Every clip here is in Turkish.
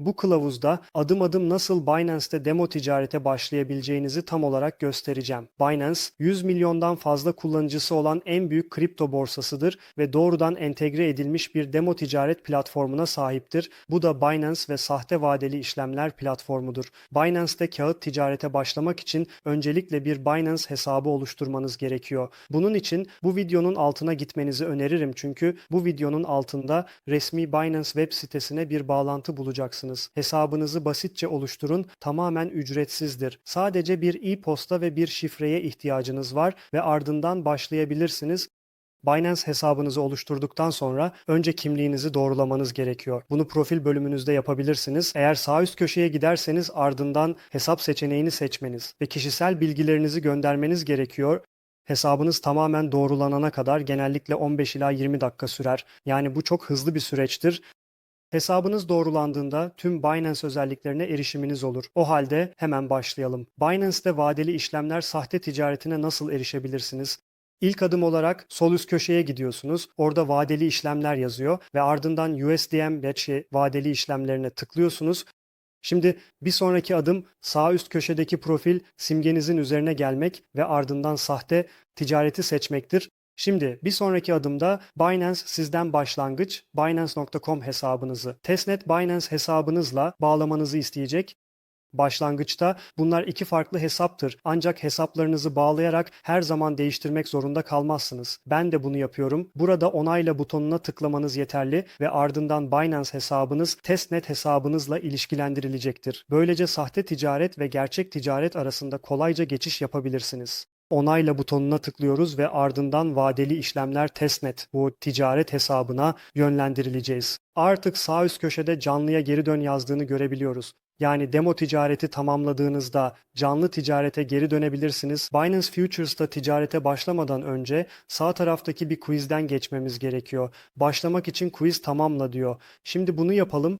Bu kılavuzda adım adım nasıl Binance'te demo ticarete başlayabileceğinizi tam olarak göstereceğim. Binance, 100 milyondan fazla kullanıcısı olan en büyük kripto borsasıdır ve doğrudan entegre edilmiş bir demo ticaret platformuna sahiptir. Bu da Binance ve sahte vadeli işlemler platformudur. Binance'te kağıt ticarete başlamak için öncelikle bir Binance hesabı oluşturmanız gerekiyor. Bunun için bu videonun altına gitmenizi öneririm çünkü bu videonun altında resmi Binance web sitesine bir bağlantı bulacaksınız. Hesabınızı basitçe oluşturun, tamamen ücretsizdir. Sadece bir e-posta ve bir şifreye ihtiyacınız var ve ardından başlayabilirsiniz. Binance hesabınızı oluşturduktan sonra önce kimliğinizi doğrulamanız gerekiyor. Bunu profil bölümünüzde yapabilirsiniz. Eğer sağ üst köşeye giderseniz ardından hesap seçeneğini seçmeniz ve kişisel bilgilerinizi göndermeniz gerekiyor. Hesabınız tamamen doğrulanana kadar genellikle 15 ila 20 dakika sürer. Yani bu çok hızlı bir süreçtir. Hesabınız doğrulandığında tüm Binance özelliklerine erişiminiz olur. O halde hemen başlayalım. Binance'te vadeli işlemler sahte ticaretine nasıl erişebilirsiniz? İlk adım olarak sol üst köşeye gidiyorsunuz. Orada vadeli işlemler yazıyor ve ardından USDM şey, vadeli işlemlerine tıklıyorsunuz. Şimdi bir sonraki adım sağ üst köşedeki profil simgenizin üzerine gelmek ve ardından sahte ticareti seçmektir. Şimdi bir sonraki adımda Binance sizden başlangıç Binance.com hesabınızı testnet Binance hesabınızla bağlamanızı isteyecek. Başlangıçta bunlar iki farklı hesaptır ancak hesaplarınızı bağlayarak her zaman değiştirmek zorunda kalmazsınız. Ben de bunu yapıyorum. Burada onayla butonuna tıklamanız yeterli ve ardından Binance hesabınız testnet hesabınızla ilişkilendirilecektir. Böylece sahte ticaret ve gerçek ticaret arasında kolayca geçiş yapabilirsiniz. Onayla butonuna tıklıyoruz ve ardından vadeli işlemler testnet bu ticaret hesabına yönlendirileceğiz. Artık sağ üst köşede canlıya geri dön yazdığını görebiliyoruz. Yani demo ticareti tamamladığınızda canlı ticarete geri dönebilirsiniz. Binance Futures'ta ticarete başlamadan önce sağ taraftaki bir quizden geçmemiz gerekiyor. Başlamak için quiz tamamla diyor. Şimdi bunu yapalım.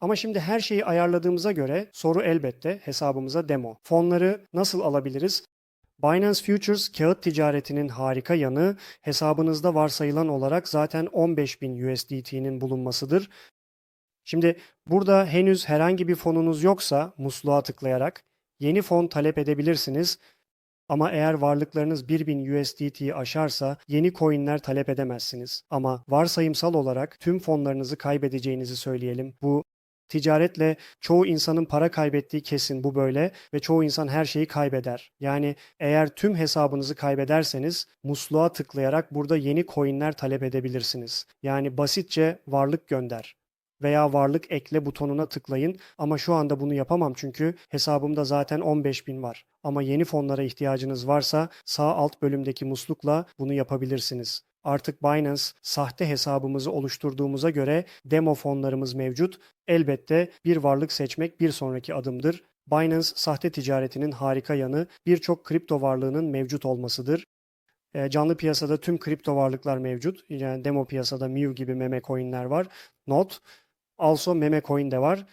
Ama şimdi her şeyi ayarladığımıza göre soru elbette hesabımıza demo. Fonları nasıl alabiliriz? Binance Futures kağıt ticaretinin harika yanı hesabınızda varsayılan olarak zaten 15.000 USDT'nin bulunmasıdır. Şimdi burada henüz herhangi bir fonunuz yoksa musluğa tıklayarak yeni fon talep edebilirsiniz. Ama eğer varlıklarınız 1000 USDT'yi aşarsa yeni coinler talep edemezsiniz. Ama varsayımsal olarak tüm fonlarınızı kaybedeceğinizi söyleyelim. Bu ticaretle çoğu insanın para kaybettiği kesin bu böyle ve çoğu insan her şeyi kaybeder. Yani eğer tüm hesabınızı kaybederseniz musluğa tıklayarak burada yeni coinler talep edebilirsiniz. Yani basitçe varlık gönder veya varlık ekle butonuna tıklayın ama şu anda bunu yapamam çünkü hesabımda zaten 15.000 var. Ama yeni fonlara ihtiyacınız varsa sağ alt bölümdeki muslukla bunu yapabilirsiniz. Artık Binance sahte hesabımızı oluşturduğumuza göre demo fonlarımız mevcut. Elbette bir varlık seçmek bir sonraki adımdır. Binance sahte ticaretinin harika yanı birçok kripto varlığının mevcut olmasıdır. E, canlı piyasada tüm kripto varlıklar mevcut. Yani demo piyasada Mew gibi meme coinler var. Not, also meme coin de var.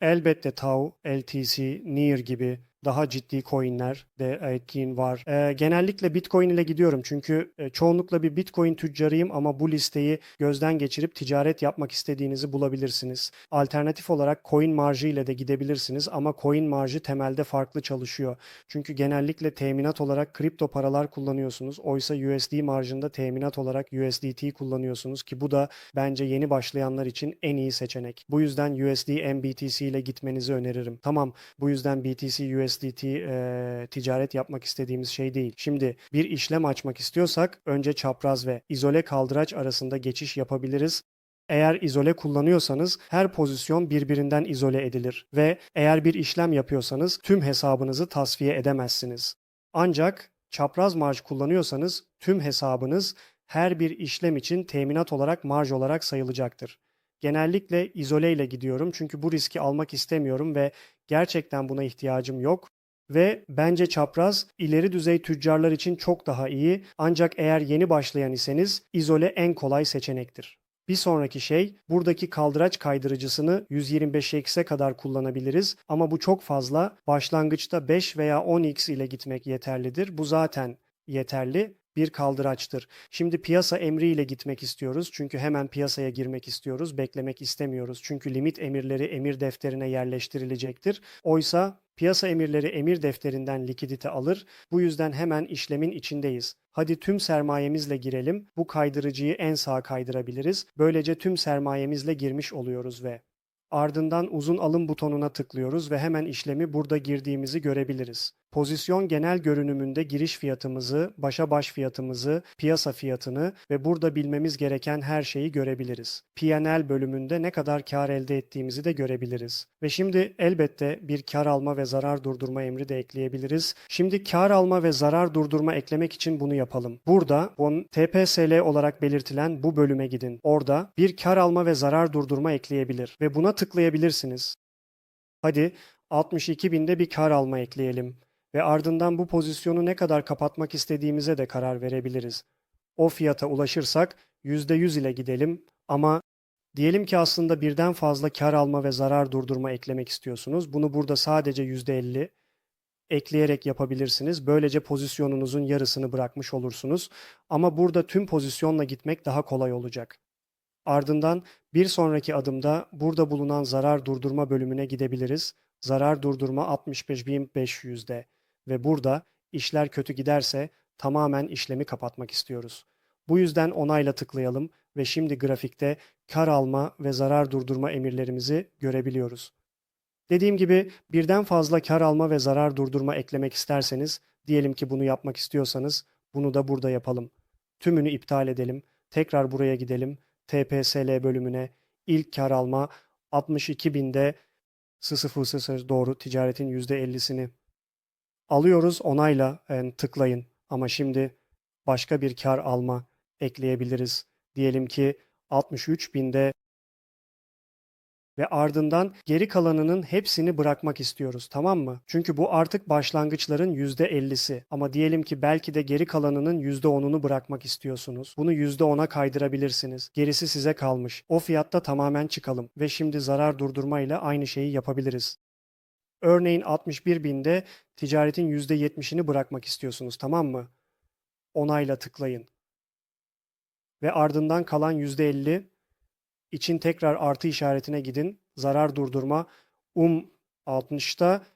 Elbette Tau, LTC, Near gibi daha ciddi coinler de etkin var. Ee, genellikle Bitcoin ile gidiyorum çünkü e, çoğunlukla bir Bitcoin tüccarıyım ama bu listeyi gözden geçirip ticaret yapmak istediğinizi bulabilirsiniz. Alternatif olarak coin marjı ile de gidebilirsiniz ama coin marjı temelde farklı çalışıyor. Çünkü genellikle teminat olarak kripto paralar kullanıyorsunuz. Oysa USD marjında teminat olarak USDT kullanıyorsunuz ki bu da bence yeni başlayanlar için en iyi seçenek. Bu yüzden USD MBTC ile gitmenizi öneririm. Tamam bu yüzden BTC USDT e, ticaret yapmak istediğimiz şey değil. Şimdi bir işlem açmak istiyorsak önce çapraz ve izole kaldıraç arasında geçiş yapabiliriz. Eğer izole kullanıyorsanız her pozisyon birbirinden izole edilir ve eğer bir işlem yapıyorsanız tüm hesabınızı tasfiye edemezsiniz. Ancak çapraz marj kullanıyorsanız tüm hesabınız her bir işlem için teminat olarak marj olarak sayılacaktır. Genellikle izole ile gidiyorum çünkü bu riski almak istemiyorum ve gerçekten buna ihtiyacım yok. Ve bence çapraz ileri düzey tüccarlar için çok daha iyi ancak eğer yeni başlayan iseniz izole en kolay seçenektir. Bir sonraki şey buradaki kaldıraç kaydırıcısını 125x'e kadar kullanabiliriz ama bu çok fazla. Başlangıçta 5 veya 10x ile gitmek yeterlidir. Bu zaten yeterli bir kaldıraçtır. Şimdi piyasa emriyle gitmek istiyoruz. Çünkü hemen piyasaya girmek istiyoruz. Beklemek istemiyoruz. Çünkü limit emirleri emir defterine yerleştirilecektir. Oysa piyasa emirleri emir defterinden likidite alır. Bu yüzden hemen işlemin içindeyiz. Hadi tüm sermayemizle girelim. Bu kaydırıcıyı en sağa kaydırabiliriz. Böylece tüm sermayemizle girmiş oluyoruz ve ardından uzun alım butonuna tıklıyoruz ve hemen işlemi burada girdiğimizi görebiliriz. Pozisyon genel görünümünde giriş fiyatımızı, başa baş fiyatımızı, piyasa fiyatını ve burada bilmemiz gereken her şeyi görebiliriz. P&L bölümünde ne kadar kar elde ettiğimizi de görebiliriz. Ve şimdi elbette bir kar alma ve zarar durdurma emri de ekleyebiliriz. Şimdi kar alma ve zarar durdurma eklemek için bunu yapalım. Burada bunun TPSL olarak belirtilen bu bölüme gidin. Orada bir kar alma ve zarar durdurma ekleyebilir ve buna tıklayabilirsiniz. Hadi 62 binde bir kar alma ekleyelim ve ardından bu pozisyonu ne kadar kapatmak istediğimize de karar verebiliriz. O fiyata ulaşırsak %100 ile gidelim ama diyelim ki aslında birden fazla kar alma ve zarar durdurma eklemek istiyorsunuz. Bunu burada sadece %50 ekleyerek yapabilirsiniz. Böylece pozisyonunuzun yarısını bırakmış olursunuz. Ama burada tüm pozisyonla gitmek daha kolay olacak. Ardından bir sonraki adımda burada bulunan zarar durdurma bölümüne gidebiliriz. Zarar durdurma 65.500'de ve burada işler kötü giderse tamamen işlemi kapatmak istiyoruz. Bu yüzden onayla tıklayalım ve şimdi grafikte kar alma ve zarar durdurma emirlerimizi görebiliyoruz. Dediğim gibi birden fazla kar alma ve zarar durdurma eklemek isterseniz, diyelim ki bunu yapmak istiyorsanız bunu da burada yapalım. Tümünü iptal edelim. Tekrar buraya gidelim. TPSL bölümüne ilk kar alma 62 binde 000 doğru ticaretin %50'sini alıyoruz onayla yani tıklayın ama şimdi başka bir kar alma ekleyebiliriz. Diyelim ki 63 binde ve ardından geri kalanının hepsini bırakmak istiyoruz tamam mı? Çünkü bu artık başlangıçların %50'si ama diyelim ki belki de geri kalanının %10'unu bırakmak istiyorsunuz. Bunu %10'a kaydırabilirsiniz. Gerisi size kalmış. O fiyatta tamamen çıkalım ve şimdi zarar durdurma ile aynı şeyi yapabiliriz. Örneğin 61 binde ticaretin %70'ini bırakmak istiyorsunuz tamam mı? Onayla tıklayın. Ve ardından kalan %50 için tekrar artı işaretine gidin. Zarar durdurma um 60'ta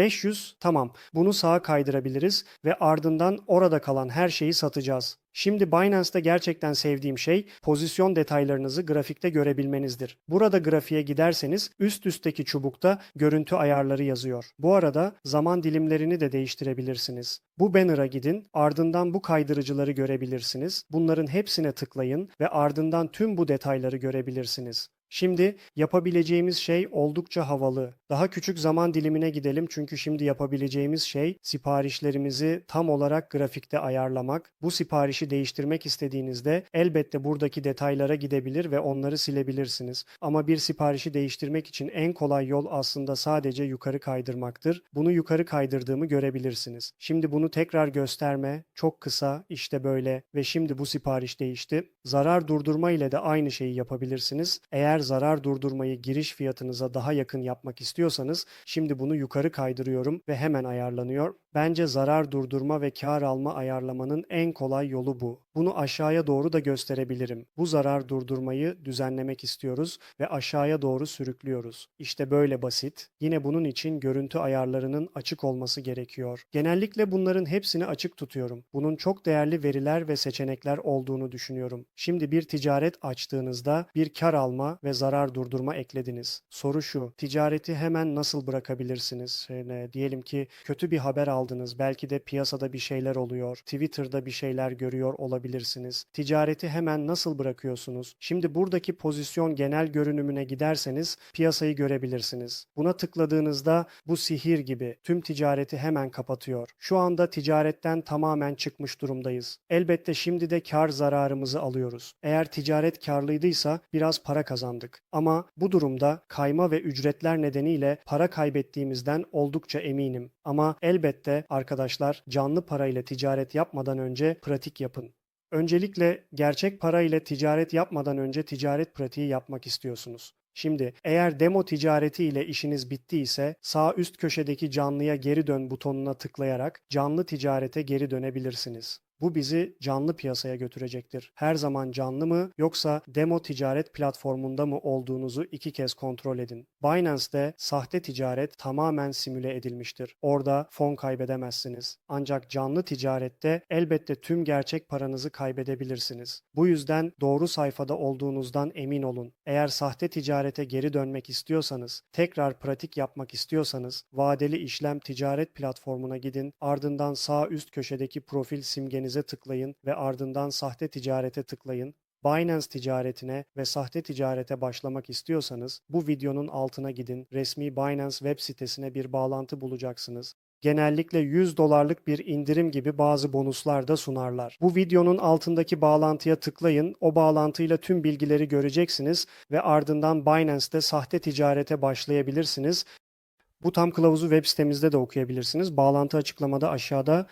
500 tamam. Bunu sağa kaydırabiliriz ve ardından orada kalan her şeyi satacağız. Şimdi Binance'da gerçekten sevdiğim şey pozisyon detaylarınızı grafikte görebilmenizdir. Burada grafiğe giderseniz üst üstteki çubukta görüntü ayarları yazıyor. Bu arada zaman dilimlerini de değiştirebilirsiniz. Bu banner'a gidin, ardından bu kaydırıcıları görebilirsiniz. Bunların hepsine tıklayın ve ardından tüm bu detayları görebilirsiniz. Şimdi yapabileceğimiz şey oldukça havalı. Daha küçük zaman dilimine gidelim çünkü şimdi yapabileceğimiz şey siparişlerimizi tam olarak grafikte ayarlamak. Bu siparişi değiştirmek istediğinizde elbette buradaki detaylara gidebilir ve onları silebilirsiniz. Ama bir siparişi değiştirmek için en kolay yol aslında sadece yukarı kaydırmaktır. Bunu yukarı kaydırdığımı görebilirsiniz. Şimdi bunu tekrar gösterme, çok kısa, işte böyle ve şimdi bu sipariş değişti. Zarar durdurma ile de aynı şeyi yapabilirsiniz. Eğer Eğer zarar durdurmayı giriş fiyatınıza daha yakın yapmak istiyorsanız şimdi bunu yukarı kaydırıyorum ve hemen ayarlanıyor. Bence zarar durdurma ve kar alma ayarlamanın en kolay yolu bu. Bunu aşağıya doğru da gösterebilirim. Bu zarar durdurmayı düzenlemek istiyoruz ve aşağıya doğru sürüklüyoruz. İşte böyle basit. Yine bunun için görüntü ayarlarının açık olması gerekiyor. Genellikle bunların hepsini açık tutuyorum. Bunun çok değerli veriler ve seçenekler olduğunu düşünüyorum. Şimdi bir ticaret açtığınızda bir kar alma ve zarar durdurma eklediniz. Soru şu, ticareti hemen nasıl bırakabilirsiniz? Yani diyelim ki kötü bir haber aldınız, belki de piyasada bir şeyler oluyor, Twitter'da bir şeyler görüyor olabilirsiniz. Ticareti hemen nasıl bırakıyorsunuz? Şimdi buradaki pozisyon genel görünümüne giderseniz piyasayı görebilirsiniz. Buna tıkladığınızda bu sihir gibi tüm ticareti hemen kapatıyor. Şu anda ticaretten tamamen çıkmış durumdayız. Elbette şimdi de kar zararımızı alıyoruz. Eğer ticaret karlıydıysa biraz para kazandık. Ama bu durumda kayma ve ücretler nedeniyle para kaybettiğimizden oldukça eminim. Ama elbette arkadaşlar canlı para ile ticaret yapmadan önce pratik yapın. Öncelikle gerçek para ile ticaret yapmadan önce ticaret pratiği yapmak istiyorsunuz. Şimdi eğer demo ticareti ile işiniz bittiyse sağ üst köşedeki canlıya geri dön butonuna tıklayarak canlı ticarete geri dönebilirsiniz. Bu bizi canlı piyasaya götürecektir. Her zaman canlı mı yoksa demo ticaret platformunda mı olduğunuzu iki kez kontrol edin. Binance'de sahte ticaret tamamen simüle edilmiştir. Orada fon kaybedemezsiniz. Ancak canlı ticarette elbette tüm gerçek paranızı kaybedebilirsiniz. Bu yüzden doğru sayfada olduğunuzdan emin olun. Eğer sahte ticarete geri dönmek istiyorsanız, tekrar pratik yapmak istiyorsanız, vadeli işlem ticaret platformuna gidin, ardından sağ üst köşedeki profil simgenize tıklayın ve ardından sahte ticarete tıklayın. Binance ticaretine ve sahte ticarete başlamak istiyorsanız bu videonun altına gidin. Resmi Binance web sitesine bir bağlantı bulacaksınız. Genellikle 100 dolarlık bir indirim gibi bazı bonuslar da sunarlar. Bu videonun altındaki bağlantıya tıklayın. O bağlantıyla tüm bilgileri göreceksiniz ve ardından Binance'te sahte ticarete başlayabilirsiniz. Bu tam kılavuzu web sitemizde de okuyabilirsiniz. Bağlantı açıklamada aşağıda